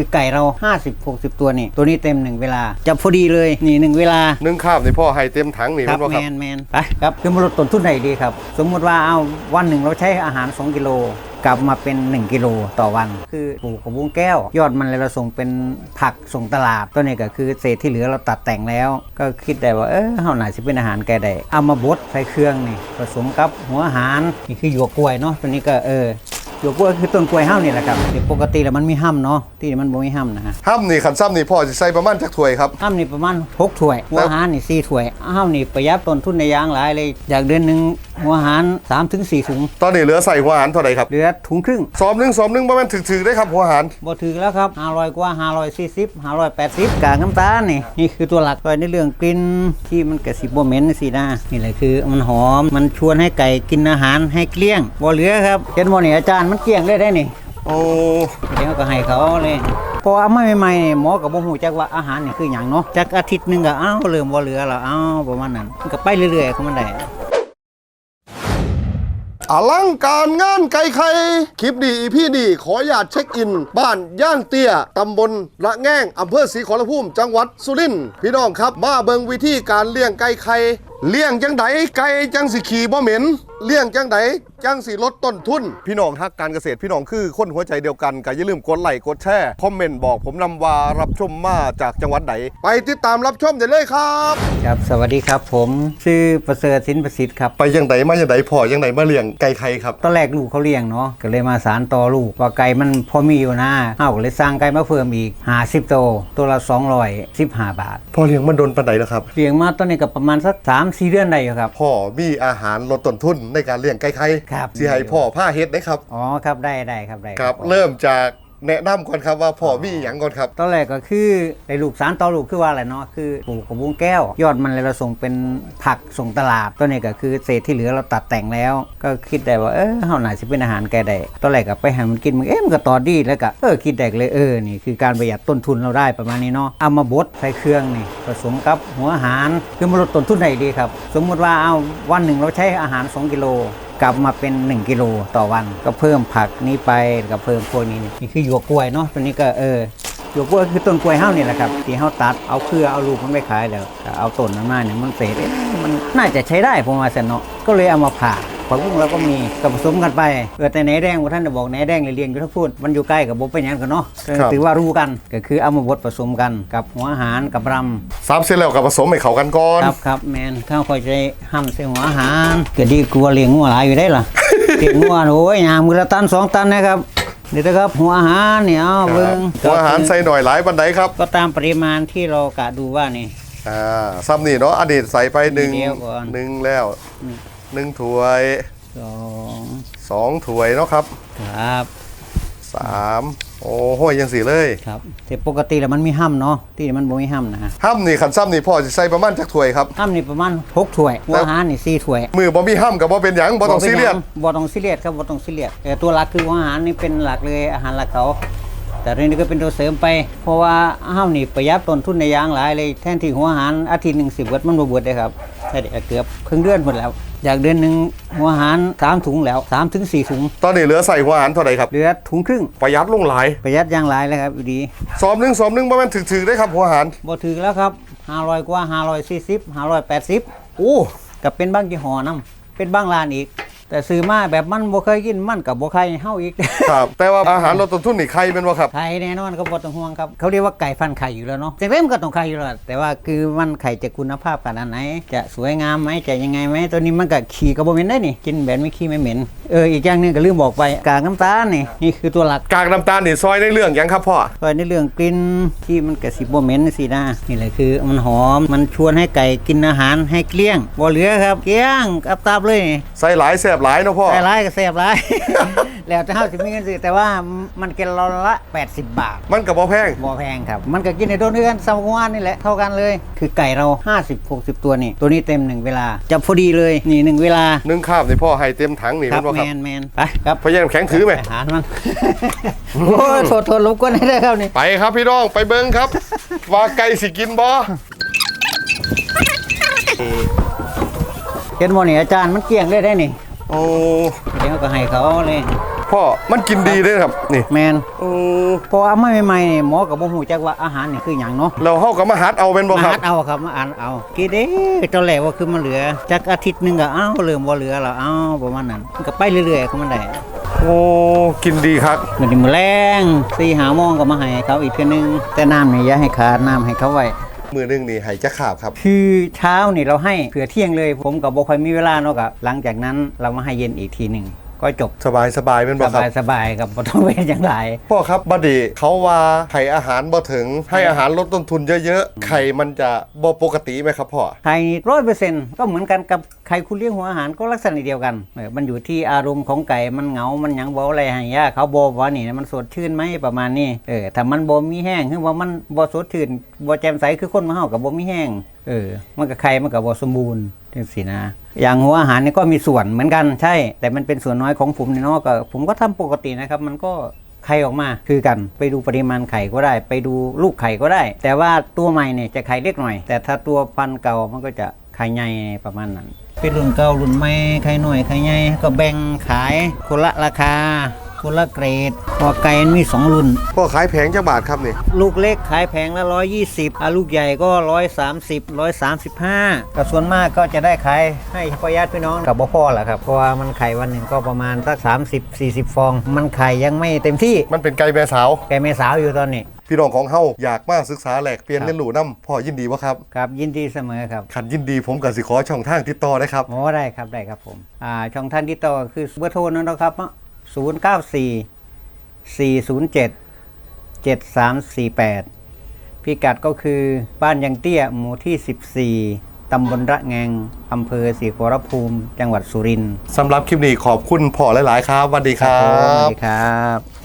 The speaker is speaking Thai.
คือไก่เรา 50 60 ตัวนี่ตัวนี้เต็มหนึ่งเวลา จะพอดีเลยนี่หนึ่งเวลานึ่งข้าวในพ่อให้เต็มถังนี่ครัแม่นบ่แมครับนแมนไปครับคือมาลดต้นทุนไหนดีครับ สมมุติว่าเอาวันหนึ่งเราใช้อาหาร 2 กิโลกลับมาเป็น 1 กิโลต่อวัน คือปลูกของบุ้งแก้ว ยอดมันเลยเราส่งเป็นผักส่งตลาดตัวนี้ก็คือเศษที่เหลือเราตัดแต่งแล้ว ก็คิดได้ว่าเออเฮาน่าสิเป็นอาหารแก่ได้เอามาบดใส่เครื่องนี่ผสมกับหัวอาหารนี่คือหยวกกล้วยเนาะตัวนี้ก็เออ หยวกกล้วยคือต้นกล้วยเฮานี่แหละครับที่ปกติแล้วมันมีห้ำเนาะที่มันบ่มีห้ำนะฮะห้ำนี่ขันซ้ำนี่พ่อจะใส่ประมาณจักถ้วยครับ ห้ามนี่ประมาณ6ถ้วยหัวอาหารนี่4ถ้วยห้ามนี่ประหยัดต้นทุนในอยางหลายเลยจากเดือนหนึ่งหัวอาหาร3ถึง4ถุงตอนนี้เหลือใส่หัวอาหารเท่าไหร่ครับเหลือถุงครึ่งสอบหนึงสอบหนึงประมาณถึกๆได้ครับหัวอาหารบ่ถือแล้วครับ500กว่า540 580กากน้ำตาลนี่นี่คือตัวหลักตัวในเรื่องกลิ่นที่มันกระสิบบ่เหม็นสินะนี่แหละคือมันหอมมันชวนให้ไก่กินอาหารให้เกลี้ยงบ่เหลือครับเห็นบ่นี่อาจารย์มันเกลี้ยงเลยได้นี่โอ้เดี๋ยวก็ให้เขาเลยเพอเอามาใหม่ๆนี่หมอก็บ่ฮู้จักว่าอาหารนี่คือหยังเนาะจักอาทิตย์หนึงก็อ้าวเริ่มบ่เหลือแล้วอ้าวประมาณนั้นมันก็ไปเรื่อยๆของมันได้ อลังการงานไก่ไข่คลิปดีอีพี่ดี ขออยากเช็คอิน บ้านย่างเตี้ย ตำบลละแง่งอำเภอศรีขอรภูมิ จังหวัดสุรินทร์พี่น้องครับ มาเบิงวิธีการเลี้ยงไก่ไข่เลี้ยงจังไดไก่จังสิขี่บ่เหม็นเลี้ยงจังได จังสิลดต้นทุน พี่น้องทักการเกษตรพี่น้องคือคนหัวใจเดียวกันก็อย่าลืมกดไลค์กดแชร์คอมเมนต์บอกผมนำว่ารับชมมาจากจังหวัดไหน ไปติดตามรับชมได้เลยครับ ครับ สวัสดีครับผมชื่อประเสริฐสินประสิทธิ์ครับ ไปยังไดมายังไดพอยังไดมาเลี้ยงไก่ไข่ครับ ตอนแรกลูกเขาเลี้ยงเนาะก็เลยมาสารต่อลูกว่าไก่มันพอมีอยู่นะเฮาก็เลยสร้างไก่มาเพิ่มอีก50ตัวตัวละ215บาทพอเลี้ยงมันโดนปันไหนแล้วครับ เลี้ยงมาตอนนี้ก็ประมาณสัก3-4เดือนได้อยู่ครับ พ่อมีอาหารลดต้นทุนในการเลี้ยงไก่ไข่ครับสิให้พ่อผ้าเฮ็ดได้ครับอ๋อครับได้ได้ครับได้ครับผมเริ่มจากแนะนำก่อนครับว่าพ่อมีอหย่างก่อนครับตอนแรกก็คือไอ้ลูกสารต่อลูกคือว่าอะไรเนาะคือปลูกของบุ้งแก้ว ยอดมันเลยเราส่งเป็นผักส่งตลาดตัวนี้ก็คือเศษที่เหลือเราตัดแต่งแล้ว ก็คิดได้ว่าเออเฮาน่าสิเป็นอาหารแก่ได้ตอนแรกก็ไปให้มันกินมันเอ๊ะมันก็ตอดีแล้วก็เออคิดได้เลยเออนี่คือการประหยัดต้นทุนเราได้ประมาณนี้เนาะเอามาบดใส่เครื่องนี่ผสมกับหัวอาหารคือมาลดต้นทุนไหนดีครับ สมมุติว่าเอาวันหนึ่งเราใช้อาหาร 2 กิโล กลับมาเป็น 1 กิโลต่อวัน ก็เพิ่มผักนี้ไปก็เพิ่มพวกนี้นี่คือหยวกกล้วยเนาะตัวนี้ก็เออหยวกกล้วยคือต้นกล้วยเฮ้านี่แหละครับที่เฮ้าตัดเอาเครือเอาลูกมันไปขายแล้วเอาต้นมันมาเนี่ยมันเศษเอ๊ะมันน่าจะใช้ได้ผมว่าเสนเนาะก็เลยเอามาผ่า ผักบุ้งเราก็มีก็ผสมกันไปเออแต่ไหนแดงว่าท่านจะบอกไหนแดงเลยเรียนอยู่ทั้งพูดมันอยู่ใกล้กับบบเป็นอย่างกันเนาะก็ครับถือว่ารู้กันก็คือเอามาบดผสมกันกับหัวอาหารกับรำซับเสร็จแล้วกับผสมให้เข้ากันก่อนครับครับแมนข้าวคอยใจห้ำใส่หัวอาหารก็ดีกลัวเลี้ยงงัวหลายอยู่ได้ล่ะเลี้ยงงัวโอ้ยยางมือละตันสองตันนะครับเดี๋ยวนะครับหัวอาหารเนี่ยเอาเบิ้งหัวอาหารใส่หน่อยหลายบันไดครับ ก็ตามปริมาณที่เรากะดูว่านี่อ่าซ้ำนี่เนาะอดีตใส่ไปหนึ่งเดียวก่อนหนึ่งแล้ว หนึ่งถ้วยสองสองถ้วยเนาะครับครับสามโอ้โหยังสีเลยครับแต่ปกติแล้วมันมีห้ำเนาะที่มันบ่มีห้ำนะฮะห้ำนี่ขันซ้ำนี่พ่อจะใส่ประมาณจักถ้วยครับห้ำนี่ประมาณหกถ้วยหัวอาหารนี่สี่ถ้วย มือบ่มีห้ำกับบ่เป็นหยังบ่ต้องซีเรียสบ่ต้องซีเรียสครับบ่ต้องซีเรียสแต่ตัวหลักคือหัวอาหารนี่เป็นหลักเลยอาหารหลักเขาแต่เรื่องนี้ก็เป็นตัวเสริมไป เพราะว่าห้าวนี่ประหยัดต้นทุนในอยางหลายเลยแทนที่หัวอาหารอาทิตย์หนึ่งสิบวัตมันบ่เบิดเลยครับใช่เดี๋ยวเกือบครึ่งเดือนหมดแล้ว จากเดือนหนึ่งหัวอาหารสามถุงแล้วสามถึงสี่ถุง ตอนนี้เหลือใส่หัวอาหารเท่าไหร่ครับเหลือถุงครึ่งประหยัดลงหลายประหยัดอย่างหลายเลยครับอยู่ดีสอบหนึ่งสอบหนึ่งประมาณถึกๆได้ครับหัวอาหารบ่ถือแล้วครับ500กว่า540 580โอ้กับเป็นบางยี่ห้อนํเป็นบางร้านอีก แต่ซื้อมาแบบมันบ่เคยกินมันกับบ่ใครเฮาอีกครับ แต่ว่าอาหารลดต้นทุนนี่ใครเป็นวะครับไข่แน่นอนครับบ่ต้องห่วงครับเขาเรียกว่าไก่ฟันไข่อยู่แล้วเนาะแต่เล่มนก็ต้องไข่อยู่แล้วแต่ว่าคือมันไข่จะคุณภาพขนาดไหน จะสวยงามไหมจะยังไงไหมตัวนี้มันก็ขี่ก็บ่เหม็นได้นี่กินแบบไม่ขี้ไม่เหม็นเอออีกอย่างหนึงก็ลืมบอกไปกากน้ำตาลนี่นี่คือตัวหลักกากน้ำตาลนี่ซอยในเรื่องหยังครับพ่อก็ในเรื่องกลิ่นที่มันกระสิบบ่เหม็นสินะนี่แหละคือมันหอมมันชวนให้ไก่กินอาหารให้เกลี้ยงบ่เหลือครับเกลี้ยงอับตับเลยนี่ ใส่หลายแสบหลายเนาะพ่อใส่ร้ายก็แซ่บร้าย แล้วแต่เฮาสิมีเงินซื้อแต่ว่ามันกินเราละ 80 บาทมันกับบ่แพง บ่แพงครับ มันก็กินในโดนเดือนสามวันนี่แหละเท่ากันเลย คือไก่เรา 50 60 ตัวนี่ ตัวนี้เต็มหนึ่งเวลาจะพอดีเลยนี่หนึ่งเวลานึ่งข้าวในพ่อให้เต็มถังนี่ครัแม่นบ่แมครับนแมนไปครับพยายามแข็งถือไหม อาหารมันโอ้ยโทษโทษรบกวนให้ได้ครับนี่ไปครับพี่น้อง ไปเบิ้งครับ ว่าไก่สิกินบ่เห็นบ่นี่อาจารย์มันเกลี้ยงเลยได้นี่ โอ้เดี๋ยวก็ให้เขาเลยพ่อมันกินดีด้วยครับนี่แมนโอ้พอเอามาใหม่ๆนี่หมอกับบ่ฮู้จักว่าอาหารนี่คือหยังเนาะเราเฮาก็มาหัดเอาเป็นบ่มาครับ หัดเอาครับมาอ่านเอากินเด้ตอนแรกว่าคือมันเหลือจักอาทิตย์หนึงก็เอ้าเริ่มบ่เหลือแล้วเอ้าประมาณนั้นมันก็ไปเรื่อยๆของมันได้โอ้กินดีครับ มันมื้อแรง4 5โมงก็มาให้เขาอีกเทื่อนึงแต่น้ำนี่อย่าให้ขาดน้ำให้เขาไว้ มือหนึงนี่ให้จะขาบครับ คือเช้านี่เราให้เผื่อเที่ยงเลย ผมกับบ่ค่อยมีเวลาเนาะกับหลังจากนั้นเรามาให้เย็นอีกทีหนึ่ง ก็จบสบายสบายเป็นสบ่ครับบายสบายครับบ่ต้องเว้นอย่างไร พ่อครับบัดดีเขาว่าให้อาหารบ่ถึง ให้อาหารลดต้นทุนเยอะๆไข่มันจะบ่ปกติไหมครับพ่อ ไข่ร้อยเปอร์เซ็นต์ก็เหมือนกันกับไข่คุณเลี้ยงหัวอาหารก็ลักษณะเดียวกันเออมันอยู่ที่อารมณ์ของไก่มันเหงา มันหยังบ่อะไรให้ยาเขาบ่ว่านี่มันสดชื่นไหมประมาณนี้เออถ้ามันบ่มีแห้งคือว่ามันบ่สดชื่นบ่แจ่มใสคือคนมาเฮากับบ่มีแห้งเออมันก็ไข่มันก็บ่สมบูรณ์ จังซี่นะ อย่างหัวอาหารนี่ก็มีส่วนเหมือนกันใช่ แต่มันเป็นส่วนน้อยของผมเนาะก็ผมก็ทำปกตินะครับ มันก็ไข่ออกมาคือกันไปดูปริมาณไข่ก็ได้ ไปดูลูกไข่ก็ได้ แต่ว่าตัวใหม่เนี่ยจะไข่เล็กหน่อย แต่ถ้าตัวพันเก่ามันก็จะไข่ใหญ่ประมาณนั้นเป็นรุ่นเก่ารุ่นใหม่ไข่หน่อยไข่ใหญ่ก็แบ่งขายคนละราคา คนละเกรดคอไก่มันมีสองรุ่น พ่อขายแพงจังบาทครับเนี่ยลูกเล็กขายแพงละร้120อะลูกใหญ่ก็ร้อยสามสิบร้อยสามสิบห้ากระส่วนมากก็จะได้ขายให้พ่อญาติพี่น้องกับพ่อแหละครับ เพราะว่ามันไข่วันหนึ่งก็ประมาณสักสามสิบสี่สิบฟอง มันไข่ยังไม่เต็มที่ มันเป็นไก่แม่สาวไก่แม่สาวอยู่ตอนนี้ พี่น้องของเฮาอยากมาศึกษาแหลกเปลี่ยนเรียนรู้นำพ่อยินดีบ่ครับครับยินดีเสมอครับคันยินดีผมก็สิขอช่องทางติดต่อได้ครับ โอ้ได้ครับได้ครับผมอ่าช่องท่านที่ต่อคือเบอร์โทรนั่นนะครับเนาะ 094 407 7348 พิกัดก็คือบ้านยังเตี้ยหมู่ที่ 14 ตำบลระแงง อำเภอศรีขอรภูมิ จังหวัดสุรินทร์สำหรับคลิปนี้ขอบคุณพ่อหลาย ๆ ครับสวัสดีครับสวัสดีครับ